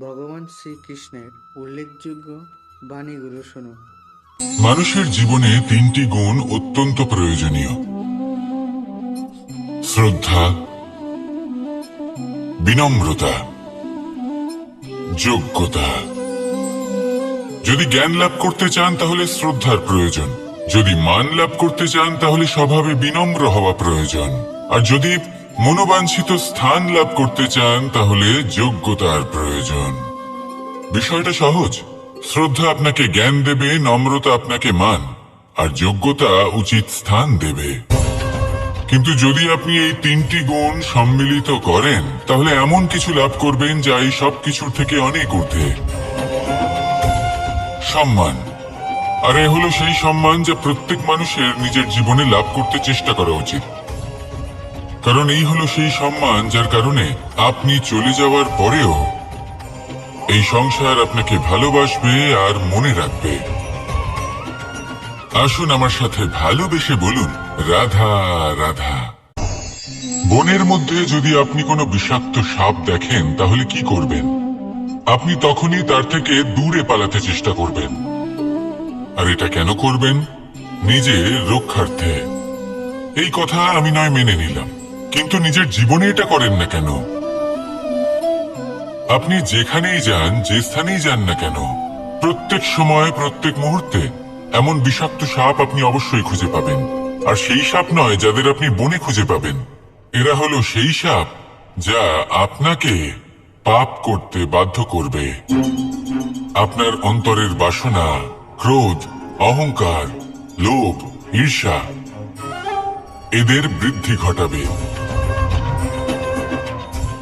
ভগবান শ্রীকৃষ্ণের উল্লেখযোগ্য বাণীগুলো শুনুন। মানুষের জীবনে তিনটি গুণ অত্যন্ত প্রয়োজনীয়। শ্রদ্ধা, বিনম্রতা, যোগ্যতা। যদি জ্ঞান লাভ করতে চান, তাহলে শ্রদ্ধার প্রয়োজন। যদি মান লাভ করতে চান, তাহলে স্বভাবে বিনম্র হওয়া প্রয়োজন। আর যদি মনোবাঞ্ছিত স্থান লাভ করতে চান, তাহলে যোগ্যতার প্রয়োজন। বিষয়টা সহজ। শ্রদ্ধা আপনাকে জ্ঞান দেবে, নম্রতা আপনাকে মান, আর যোগ্যতা উচিত স্থান দেবে। কিন্তু যদি আপনি এই তিনটি গুণ সম্মিলিত করেন, তাহলে এমন কিছু লাভ করবেন যা এই সব কিছুর থেকে অনেক ঊর্ধ্বে। সম্মান। আর এ হলো সেই সম্মান যা প্রত্যেক মানুষের নিজের জীবনে লাভ করতে চেষ্টা করা উচিত। কারণ এই হলো সেই সম্মান যার কারণে আপনি চলে যাওয়ার পরেও এই সংসার আপনাকে ভালোবাসবে আর মনে রাখবে। আসুন আমার সাথে ভালোবেসে বলুন, রাধা রাধা। বনের মধ্যে যদি আপনি কোনো বিষাক্ত সাপ দেখেন, তাহলে কি করবেন? আপনি তখনই তার থেকে দূরে পালাতে চেষ্টা করবেন। আর এটা কেন করবেন? নিজের রক্ষার্থে। এই কথা আমি নয় মেনে নিলাম। কিন্তু নিজের জীবনে এটা করেন না কেন? আপনি যেখানেই যান, যে স্থানেই যান না কেন, প্রত্যেক সময়, প্রত্যেক মুহূর্তে এমন বিষাক্ত সাপ আপনি অবশ্যই খুঁজে পাবেন। আর সেই সাপ নয় যাদের আপনি বনে খুঁজে পাবেন। এরা হলো সেই সাপ যা আপনাকে পাপ করতে বাধ্য করবে। আপনার অন্তরের বাসনা, ক্রোধ, অহংকার, লোভ, ঈর্ষা, এদের বৃদ্ধি ঘটাবে।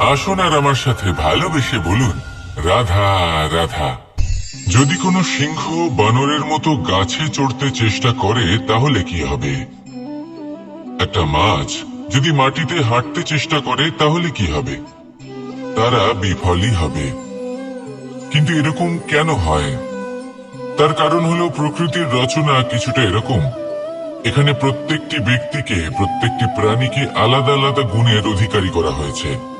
আসুন আর আমার সাথে ভালোবেসে বলুন, রাধা রাধা। যদি কোনো সিংহ বানরের মতো গাছে চড়তে চেষ্টা করে, তাহলে কি হবে? একটা মাছ যদি মাটিতে হাঁটতে চেষ্টা করে, তাহলে কি হবে? তারা বিফলই হবে। কিন্তু এরকম কেন হয়? তার কারণ হলো প্রকৃতির রচনা কিছুটা এরকম। এখানে প্রত্যেকটি ব্যক্তিকে, প্রত্যেকটি প্রাণীকে আলাদা আলাদা গুণের অধিকারী করা হয়েছে।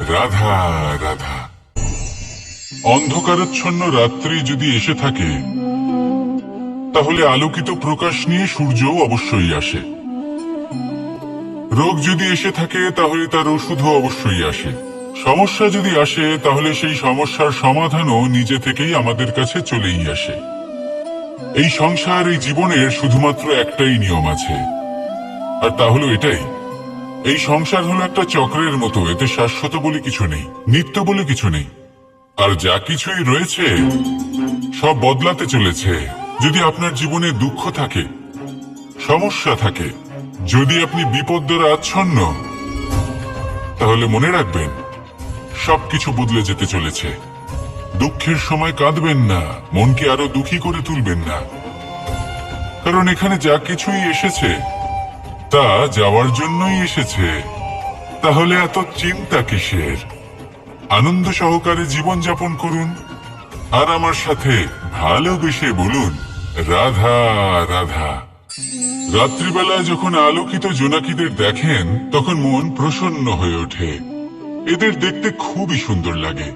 রাধা রাধা। অন্ধকারাচ্ছন্ন রাত্রি যদি এসে থাকে, তাহলে আলোকিত প্রকাশ নিয়ে সূর্যও অবশ্যই আসে। রোগ যদি এসে থাকে, তাহলে তার ওষুধও অবশ্যই আসে। সমস্যা যদি আসে, তাহলে সেই সমস্যার সমাধানও নিজে থেকেই আমাদের কাছে চলেই আসে। এই সংসার, এই জীবনের শুধুমাত্র একটাই নিয়ম আছে। আর তা হলো এটাই। এই সংসার হলো একটা চক্রের মতো, এতে শাশ্বত বলে কিছু নেই, নিত্য বলে কিছু নেই। আর যা কিছুই রয়েছে, সব বদলাতে চলেছে। যদি আপনার জীবনে দুঃখ থাকে, সমস্যা থাকে, যদি আপনি বিপদ দ্বারা আচ্ছন্ন, তাহলে মনে রাখবেন সবকিছু বদলে যেতে চলেছে। দুঃখের সময় কাঁদবেন না, মনকে আরও দুঃখী করে তুলবেন না। কারণ এখানে যা কিছুই এসেছে তা যাওয়ার জন্যই এসেছে। তাহলে এত চিন্তা কিসের? আনন্দ সহকারে জীবন যাপন করুন। আর আমার সাথে ভালোবেসে বলুন, রাধা রাধা। রাত্রিবেলায় যখন আলোকিত জোনাকিদের দেখেন, তখন মন প্রসন্ন হয়ে ওঠে। এদের দেখতে খুবই সুন্দর লাগে।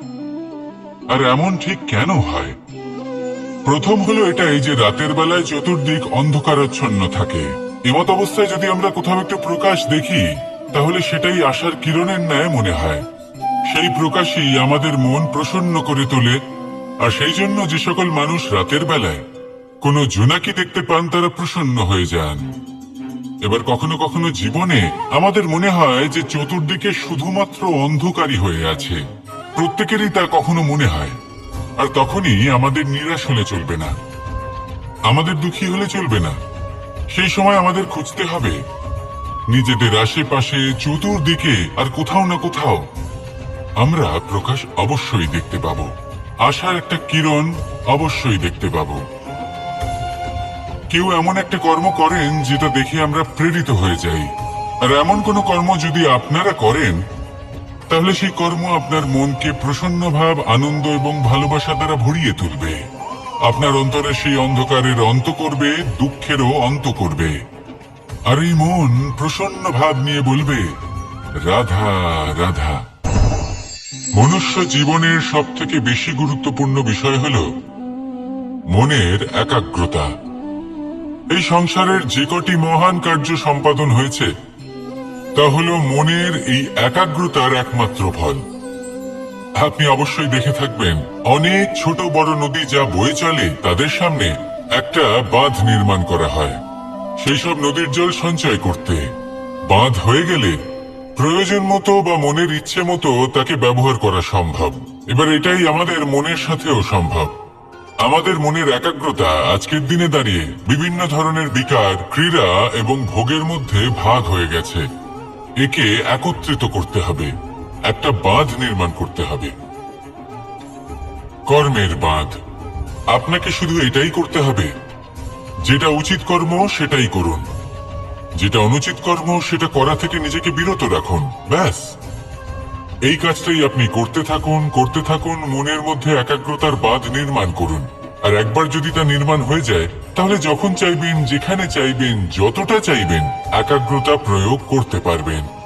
আর এমন ঠিক কেন হয়? প্রথম হলো এটাই যে রাতের বেলায় চতুর্দিক অন্ধকারাচ্ছন্ন থাকে। এমত অবস্থায় যদি আমরা কোথাও একটু প্রকাশ দেখি, তাহলে সেটাই আশার কিরণের ন্যায় মনে হয়। সেই প্রকাশই আমাদের মন প্রসন্ন করে তোলে, আর সেই জন্য যে সকল মানুষ রাতের বেলায় কোনো জোনাকি দেখতে পান, তারা প্রসন্ন হয়ে যান। এবার কখনো কখনো জীবনে আমাদের মনে হয় যে চতুর্দিকে শুধুমাত্র অন্ধকারই হয়ে আছে। প্রত্যেকেরই তা কখনো মনে হয়, আর তখনই আমাদের নিরাশ হলে চলবে না। আমাদের দুঃখী হলে চলবে না। সেই সময় আমাদের খুঁজতে হবে। নিজেদের আশেপাশে, চতুর্দিকে, আর কোথাও না কোথাও। আমরা প্রকাশ অবশ্যই দেখতে পাবো। আশার একটা কিরণ অবশ্যই দেখতে পাবো। কেউ এমন একটা কর্ম করেন যেটা দেখে আমরা প্রেরিত হয়ে যাই। আর এমন কোনো কর্ম যদি আপনারা করেন, তাহলে সেই কর্ম আপনার মনকে প্রসন্ন ভাব, আনন্দ এবং ভালোবাসা দ্বারা ভরিয়ে তুলবে। আপনার অন্তরে সেই অন্ধকারের অন্ত করবে, দুঃখেরও অন্ত করবে। আর এই মন প্রসন্ন ভাব নিয়ে বলবে, রাধা রাধা। মনুষ্য জীবনের সব থেকে বেশি গুরুত্বপূর্ণ বিষয় হল মনের একাগ্রতা। এই সংসারের যে কটি মহান কার্য সম্পাদন হয়েছে, তা হল মনের এই একাগ্রতার একমাত্র ফল। আপনি অবশ্যই দেখে থাকবেন, অনেক ছোট বড় নদী যা বয়ে চলে, তাদের সামনে একটা বাঁধ নির্মাণ করা হয়। সেই সব নদীর জল সঞ্চয় করতে। বাঁধ হয়ে গেলে প্রয়োজন মতো বা মনের ইচ্ছে মতো তাকে ব্যবহার করা সম্ভব। এবার এটাই আমাদের মনের সাথেও সম্ভব। আমাদের মনের একাগ্রতা আজকের দিনে দাঁড়িয়ে বিভিন্ন ধরনের বিকার, ক্রীড়া এবং ভোগের মধ্যে ভাগ হয়ে গেছে। একে একত্রিত করতে হবে। একটা বাঁধ নির্মাণ করতে হবে। কর্মের বাঁধ। আপনাকে শুধু এটাই করতে হবে, যেটা উচিত কর্ম, সেটাই করুন। যেটা অনুচিত কর্ম, সেটা করা থেকে নিজেকে বিরত রাখুন, ব্যাস। এই কাজটাই আপনি করতে থাকুন করতে থাকুন, মনের মধ্যে একাগ্রতার বাঁধ নির্মাণ করুন। আর একবার যদি তা নির্মাণ হয়ে যায়, তাহলে যখন চাইবেন, যেখানে চাইবেন, যতটা চাইবেন, একাগ্রতা প্রয়োগ করতে পারবেন।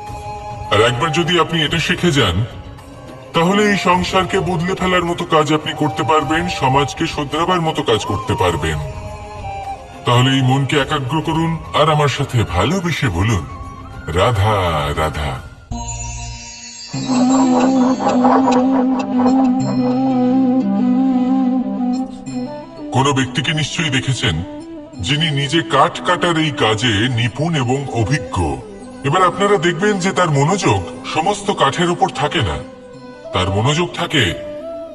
আর একবার যদি আপনি এটা শিখে যান, তাহলে এই সংসারকে বদলে ফেলার মতো কাজ আপনি করতে পারবেন, সমাজকে শোধরাবার মতো কাজ করতে পারবেন। তাহলে এই মনকে একাগ্র করুন আর আমার সাথে ভালোবেসে বলুন, রাধা রাধা। কোন ব্যক্তিকে নিশ্চয়ই দেখেছেন, যিনি নিজে কাঠ কাটার এই কাজে নিপুণ এবং অভিজ্ঞ। এবার আপনারা দেখবেন যে তার মনোযোগ সমস্ত কাঠের উপর থাকে না। তার মনোযোগ থাকে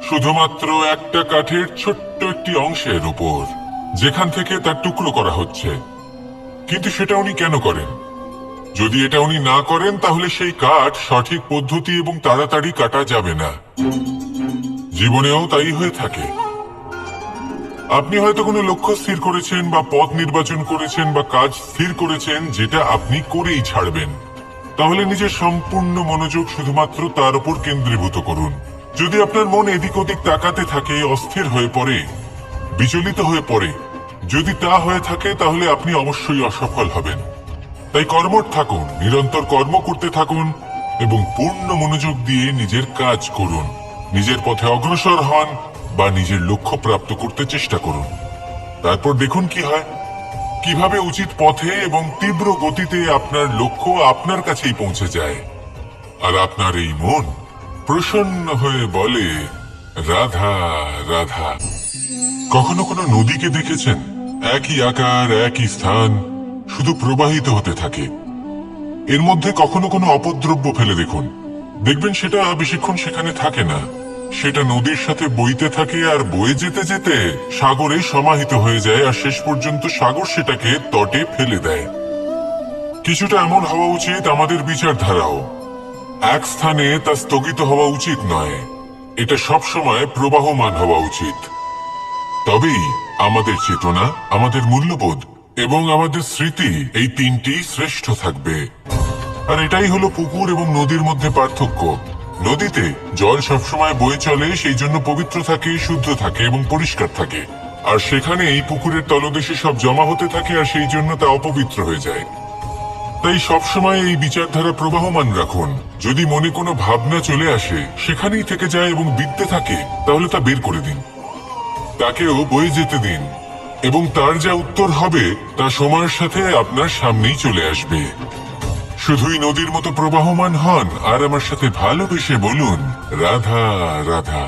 শুধুমাত্র একটা কাঠের ছোট্ট একটি অংশের উপর, যেখান থেকে তার টুকরো করা হচ্ছে। কিন্তু সেটা উনি কেন করেন? যদি এটা উনি না করেন, তাহলে সেই কাঠ সঠিক পদ্ধতি এবং তাড়াতাড়ি কাটা যাবে না। জীবনেও তাই হয়ে থাকে। আপনি হয়তো কোনো লক্ষ্য স্থির করেছেন বা পথ নির্বাচন করেছেন বা কাজ স্থির করেছেন, যেটা আপনি করেই ছাড়বেন। তাহলে নিজের সম্পূর্ণ মনোযোগ শুধুমাত্র তার উপর কেন্দ্রীভূত করুন। যদি আপনার মন এদিক ওদিক তাকাতে থাকে, অস্থির হয়ে পড়ে, বিচলিত হয়ে পড়ে, যদি তা হয়ে থাকে, তাহলে আপনি অবশ্যই অসফল হবেন। তাই কর্মঠ থাকুন, নিরন্তর কর্ম করতে থাকুন, এবং পূর্ণ মনোযোগ দিয়ে নিজের কাজ করুন। নিজের পথে অগ্রসর হন বা নিজের লক্ষ্য প্রাপ্ত করতে চেষ্টা করুন। তারপর দেখুন কি হয়। কীভাবে উচিত পথে এবং তীব্র গতিতে আপনার লক্ষ্য আপনার কাছেই পৌঁছে যায়। আর আপনার এই মন প্রসন্ন হয়ে বলে, রাধা রাধা। কখনো কোনো নদীকে দেখেছেন? একই আকার, একই স্থান, শুধু প্রবাহিত হতে থাকে। এর মধ্যে কখনো কোনো অপদ্রব্য ফেলে দেখুন। দেখবেন সেটা বেশিক্ষণ সেখানে থাকে না। সেটা নদীর সাথে বইতে থাকে আর বয়ে যেতে যেতে সাগরে সমাহিত হয়ে যায় আর শেষ পর্যন্ত সাগর সেটাকে তটে ফেলে দেয়। কিছুটা এমন হওয়া উচিত আমাদের বিচারধারাও। এক স্থানে তা স্থগিত হওয়া উচিত নয়। এটা সবসময় প্রবাহমান হওয়া উচিত। তবেই আমাদের চেতনা, আমাদের মূল্যবোধ এবং আমাদের স্মৃতি এই তিনটি শ্রেষ্ঠ থাকবে। আর এটাই হলো পুকুর এবং নদীর মধ্যে পার্থক্য। নদীতে জল সবসময় বয়ে চলে, সেই জন্য পবিত্র থাকে, শুদ্ধ থাকে এবং পরিষ্কার থাকে। আর সেখানে এই পুকুরের তলদেশে সব জমা হতে থাকে আর সেই জন্য তা অপবিত্র হয়ে যায়। তাই সবসময় এই বিচারধারা প্রবাহমান রাখুন। যদি মনে কোনো ভাবনা চলে আসে, সেখানেই থেকে যায় এবং বিদ্যে থাকে, তাহলে তা বের করে দিন। তাকেও বয়ে যেতে দিন। এবং তার যা উত্তর হবে, তা সময়ের সাথে আপনার সামনেই চলে আসবে। শুধুই নদীর মতো প্রবাহমান হন, আর আমার সাথে ভালোবেসে বলুন, রাধা রাধা।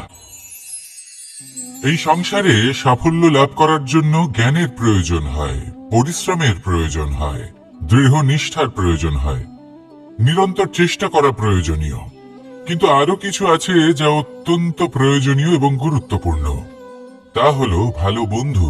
এই সংসারে সাফল্য লাভ করার জন্য জ্ঞানের প্রয়োজন হয়, পরিশ্রমের প্রয়োজন হয়, দৃঢ় নিষ্ঠার প্রয়োজন হয়, নিরন্তর চেষ্টা করা প্রয়োজনীয়। কিন্তু আরও কিছু আছে যা অত্যন্ত প্রয়োজনীয় এবং গুরুত্বপূর্ণ। তা হলো ভালো বন্ধু।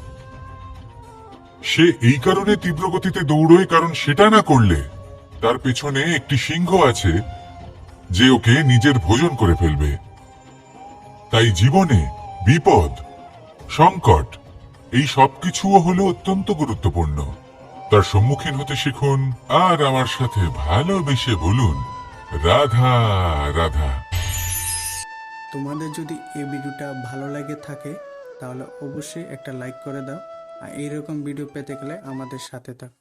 সে এই কারণে তীব্র গতিতে দৌড়য়, কারণ সেটা না করলে তার পেছনে একটি সিংহ আছে যে ওকে নিজের ভোজন করে ফেলবে। তাই জীবনে বিপদ, সংকট, এই সবকিছুও হলো অত্যন্ত গুরুত্বপূর্ণ। তার সম্মুখীন হতে শিখুন, আর আমার সাথে ভালোবেসে বলুন, রাধা রাধা। তোমাদের যদি এই ভিডিওটা ভালো লাগে থাকে, তাহলে অবশ্যই একটা লাইক করে দাও। এইরকম ভিডিও পেতে গেলে আমাদের সাথে থাকো